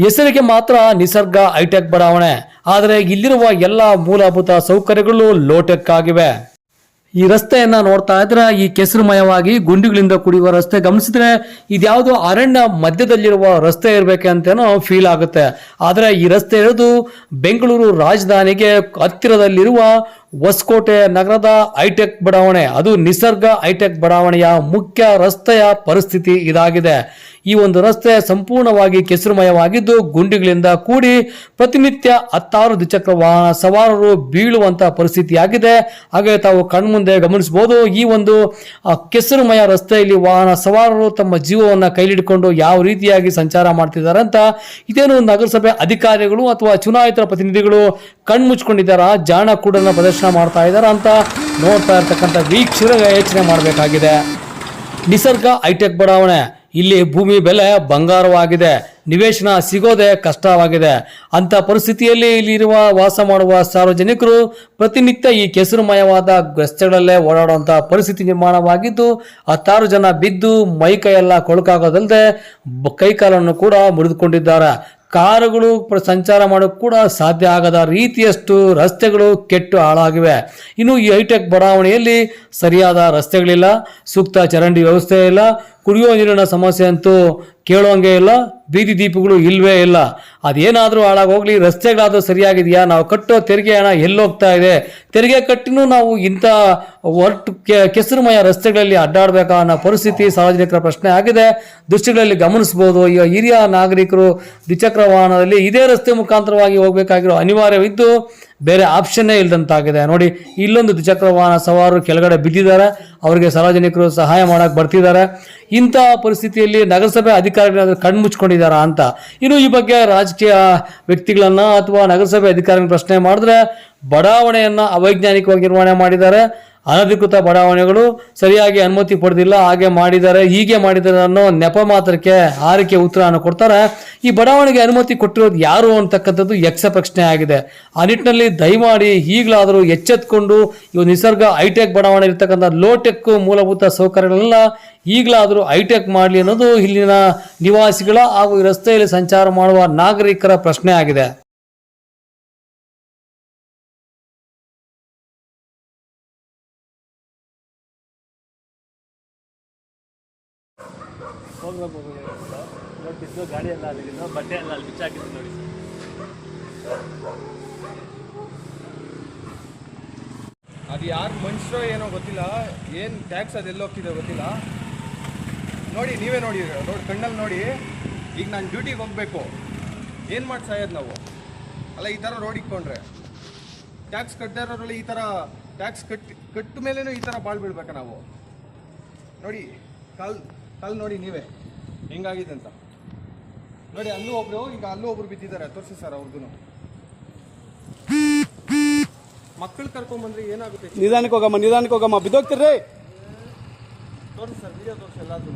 ಹೆಸರಿಗೆ ಮಾತ್ರ ನಿಸರ್ಗ, ಹೈಟೆಕ್ ಬಡಾವಣೆ. ಆದರೆ ಇಲ್ಲಿರುವ ಎಲ್ಲ ಮೂಲಭೂತ ಸೌಕರ್ಯಗಳು ಲೋಟೆಕ್ ಆಗಿವೆ. ಈ ರಸ್ತೆಯನ್ನ ನೋಡ್ತಾ ಇದ್ರೆ ಈ ಕೆಸರುಮಯವಾಗಿ ಗುಂಡಿಗಳಿಂದ ಕುಡಿಯುವ ರಸ್ತೆ ಗಮನಿಸಿದ್ರೆ ಇದ್ಯಾವುದು ಅರಣ್ಯ ಮಧ್ಯದಲ್ಲಿರುವ ರಸ್ತೆ ಇರಬೇಕಂತೇನೋ ಫೀಲ್ ಆಗುತ್ತೆ. ಆದರೆ ಈ ರಸ್ತೆ ಇರೋದು ಬೆಂಗಳೂರು ರಾಜಧಾನಿಗೆ ಹತ್ತಿರದಲ್ಲಿರುವ ಹೊಸಕೋಟೆ ನಗರದ ಹೈಟೆಕ್ ಬಡಾವಣೆ. ಅದು ನಿಸರ್ಗ ಹೈಟೆಕ್ ಬಡಾವಣೆಯ ಮುಖ್ಯ ರಸ್ತೆಯ ಪರಿಸ್ಥಿತಿ ಇದಾಗಿದೆ. ಈ ಒಂದು ರಸ್ತೆ ಸಂಪೂರ್ಣವಾಗಿ ಕೆಸರುಮಯವಾಗಿದ್ದು, ಗುಂಡಿಗಳಿಂದ ಕೂಡಿ ಪ್ರತಿನಿತ್ಯ ಹತ್ತಾರು ದ್ವಿಚಕ್ರ ವಾಹನ ಸವಾರರು ಬೀಳುವಂತ ಪರಿಸ್ಥಿತಿಯಾಗಿದೆ. ಹಾಗೆ ತಾವು ಕಣ್ಮುಂದೆ ಗಮನಿಸಬಹುದು, ಈ ಒಂದು ಕೆಸರುಮಯ ರಸ್ತೆಯಲ್ಲಿ ವಾಹನ ಸವಾರರು ತಮ್ಮ ಜೀವವನ್ನು ಕೈಲಿಡಿಕೊಂಡು ಯಾವ ರೀತಿಯಾಗಿ ಸಂಚಾರ ಮಾಡ್ತಿದ್ದಾರೆ ಅಂತ ಇದೇನು ನಗರಸಭೆ ಅಧಿಕಾರಿಗಳು ಅಥವಾ ಚುನಾಯಿತ ಪ್ರತಿನಿಧಿಗಳು ಕಣ್ಮುಚ್ಕೊಂಡಿದ್ದಾರಾ? ಜಾಣ ಕೂಡ ಪ್ರದರ್ಶನ ಮಾಡ್ತಾ ಇದ್ದಾರೆ ಅಂತ ನೋಡ್ತಾ ಇರ್ತಕ್ಕಂಥ ವೀಕ್ಷಕರ ಯೋಚನೆ ಮಾಡಬೇಕಾಗಿದೆ. ನಿಸರ್ಗ ಹೈಟೆಕ್ ಬಡಾವಣೆ, ಇಲ್ಲಿ ಭೂಮಿ ಬೆಲೆ ಬಂಗಾರವಾಗಿದೆ, ನಿವೇಶನ ಸಿಗೋದೇ ಕಷ್ಟವಾಗಿದೆ. ಅಂತ ಪರಿಸ್ಥಿತಿಯಲ್ಲಿ ಇಲ್ಲಿರುವ ವಾಸ ಮಾಡುವ ಸಾರ್ವಜನಿಕರು ಪ್ರತಿನಿತ್ಯ ಈ ಕೆಸರುಮಯವಾದ ರಸ್ತೆಗಳಲ್ಲೇ ಓಡಾಡುವಂಥ ಪರಿಸ್ಥಿತಿ ನಿರ್ಮಾಣವಾಗಿದ್ದು ಹತ್ತಾರು ಜನ ಬಿದ್ದು ಮೈ ಕೈಯೆಲ್ಲ ಕೊಳಕಾಗೋದಲ್ಲದೆ ಕೈಕಾಲನ್ನು ಕೂಡ ಮುರಿದುಕೊಂಡಿದ್ದಾರೆ. ಕಾರುಗಳು ಸಂಚಾರ ಮಾಡೋಕ್ಕೆ ಕೂಡ ಸಾಧ್ಯ ಆಗದ ರೀತಿಯಷ್ಟು ರಸ್ತೆಗಳು ಕೆಟ್ಟು ಹಾಳಾಗಿವೆ. ಇನ್ನು ಈ ಹೈಟೆಕ್ ಬಡಾವಣೆಯಲ್ಲಿ ಸರಿಯಾದ ರಸ್ತೆಗಳಿಲ್ಲ, ಸೂಕ್ತ ಚರಂಡಿ ವ್ಯವಸ್ಥೆ ಇಲ್ಲ ಕುಡಿಯುವ ನೀರಿನ ಸಮಸ್ಯೆ ಅಂತೂ ಕೇಳೋಂಗೆ ಇಲ್ಲ, ಬೀದಿ ದೀಪಗಳು ಇಲ್ಲವೇ ಇಲ್ಲ. ಅದೇನಾದರೂ ಹಾಳಾಗೋಗ್ಲಿ, ರಸ್ತೆಗಳಾದರೂ ಸರಿಯಾಗಿದೆಯಾ? ನಾವು ಕಟ್ಟೋ ತೆರಿಗೆ ಹಣ ಎಲ್ಲೋಗ್ತಾ ಇದೆ. ತೆರಿಗೆ ಕಟ್ಟಿನೂ ನಾವು ಇಂಥ ಒಟ್ಟು ಕೆಸರುಮಯ ರಸ್ತೆಗಳಲ್ಲಿ ಅಡ್ಡಾಡಬೇಕಾ ಅನ್ನೋ ಪರಿಸ್ಥಿತಿ ಸಾರ್ವಜನಿಕರ ಪ್ರಶ್ನೆ ಆಗಿದೆ. ದೃಷ್ಟಿಗಳಲ್ಲಿ ಗಮನಿಸಬಹುದು ಈಗ ಹಿರಿಯ ನಾಗರಿಕರು ದ್ವಿಚಕ್ರ ವಾಹನದಲ್ಲಿ ಇದೇ ರಸ್ತೆ ಮುಖಾಂತರವಾಗಿ ಹೋಗಬೇಕಾಗಿರೋ ಅನಿವಾರ್ಯವಿದ್ದು ಬೇರೆ ಆಪ್ಷನ್ನೇ ಇಲ್ಲದಂತಾಗಿದೆ ನೋಡಿ, ಇಲ್ಲೊಂದು ದ್ವಿಚಕ್ರ ವಾಹನ ಸವಾರರು ಕೆಳಗಡೆ ಬಿದ್ದಿದ್ದಾರೆ. ಅವರಿಗೆ ಸಾರ್ವಜನಿಕರು ಸಹಾಯ ಮಾಡಕ್ಕೆ ಬರ್ತಿದ್ದಾರೆ. ಇಂಥ ಪರಿಸ್ಥಿತಿಯಲ್ಲಿ ನಗರಸಭೆ ಅಧಿಕಾರಿಗಳಾದ್ರೂ ಕಣ್ಮುಚ್ಕೊಂಡಿದ್ದಾರಾ ಅಂತ. ಇನ್ನು ಈ ಬಗ್ಗೆ ರಾಜಕೀಯ ವ್ಯಕ್ತಿಗಳನ್ನ ಅಥವಾ ನಗರಸಭೆ ಅಧಿಕಾರಿಗಳನ್ನ ಪ್ರಶ್ನೆ ಮಾಡಿದ್ರೆ ಬಡಾವಣೆಯನ್ನ ಅವೈಜ್ಞಾನಿಕವಾಗಿ ನಿರ್ವಹಣೆ ಮಾಡಿದ್ದಾರೆ. ಅನಧಿಕೃತ ಬಡಾವಣೆಗಳು ಸರಿಯಾಗಿ ಅನುಮತಿ ಪಡೆದಿಲ್ಲ, ಹಾಗೆ ಮಾಡಿದ್ದಾರೆ, ಹೀಗೆ ಮಾಡಿದ್ದಾರೆ ಅನ್ನೋ ನೆಪ ಮಾತ್ರಕ್ಕೆ ಆರಕ್ಕೆ ಉತ್ತರವನ್ನು ಕೊಡ್ತಾರೆ. ಈ ಬಡಾವಣೆಗೆ ಅನುಮತಿ ಕೊಟ್ಟಿರೋದು ಯಾರು ಅಂತಕ್ಕಂಥದ್ದು ಯಕ್ಷ ಪ್ರಶ್ನೆ ಆಗಿದೆ. ಆ ನಿಟ್ಟಿನಲ್ಲಿ ದಯಮಾಡಿ ಈಗಲಾದರೂ ಎಚ್ಚೆತ್ಕೊಂಡು ಇವು ನಿಸರ್ಗ ಹೈಟೆಕ್ ಬಡಾವಣೆ ಇರ್ತಕ್ಕಂಥ ಲೋಟೆಕ್ ಮೂಲಭೂತ ಸೌಕರ್ಯಗಳನ್ನ ಈಗಲಾದರೂ ಹೈಟೆಕ್ ಮಾಡಲಿ ಅನ್ನೋದು ಇಲ್ಲಿನ ನಿವಾಸಿಗಳ ಹಾಗೂ ರಸ್ತೆಯಲ್ಲಿ ಸಂಚಾರ ಮಾಡುವ ನಾಗರಿಕರ ಪ್ರಶ್ನೆ ಆಗಿದೆ. ನೋಡಿ ಬಿದ್ದು ಗಾಡಿ ಎಲ್ಲ ಬಟ್ಟೆ ಎಲ್ಲ ಅಲ್ಲಿ ಬಿಚ್ಚಾಕಿದ್ದು ನೋಡಿ ಅದು ಯಾರು ಮನುಷ್ಯರೋ ಏನೋ ಗೊತ್ತಿಲ್ಲ, ಏನು ಟ್ಯಾಕ್ಸ್ ಅದು ಹೋಗ್ತಿದೆ ಗೊತ್ತಿಲ್ಲ. ನೋಡಿ, ನೀವೇ ನೋಡಿ ನೋಡಿ, ಕಣ್ಣಲ್ಲಿ ನೋಡಿ. ಈಗ ನಾನು ಡ್ಯೂಟಿಗೆ ಹೋಗಬೇಕು. ಏನು ಮಾಡಿ ನಾವು? ಅಲ್ಲ, ಈ ಥರ ರೋಡ್ ಇಟ್ಕೊಂಡ್ರೆ. ಟ್ಯಾಕ್ಸ್ ಕಟ್ಟದೇ ಈ ಥರ ಟ್ಯಾಕ್ಸ್ ಕಟ್ಟಿ, ಕಟ್ಟ ಮೇಲೇ ಈ ಥರ ಬಾಳ್ ಬೀಳ್ಬೇಕಾ ನಾವು. ನೋಡಿ, ಕಾಲ್ ಕಾಲ್ ನೋಡಿ ನೀವೇ. ಹೆಂಗಾಗಿದೆ ಅಂತ. ನೋಡಿ ಅಲ್ಲೂ ಒಬ್ರು ಈಗ ಅಲ್ಲೂ ಒಬ್ರು ಬಿದ್ದಿದ್ದಾರೆ. ತೋರಿಸಿ ಸರ್ ಅವ್ರದ್ದು ಮಕ್ಕಳು ಕರ್ಕೊಂಬಂದ್ರೆ ಏನಾಗುತ್ತೆ? ನಿಧಾನಕ್ಕೆ ಹೋಗಮ್ಮ ನಿಧಾನಕ್ಕೆ ಹೋಗಮ್ಮ. ಬಿದ್ದೋಗ್ತಿರ್ರಿ. ತೋರಿಸಿ ಸರ್ ವಿಡಿಯೋ ತೋರಿಸಿ ಎಲ್ಲಾದ್ರೂ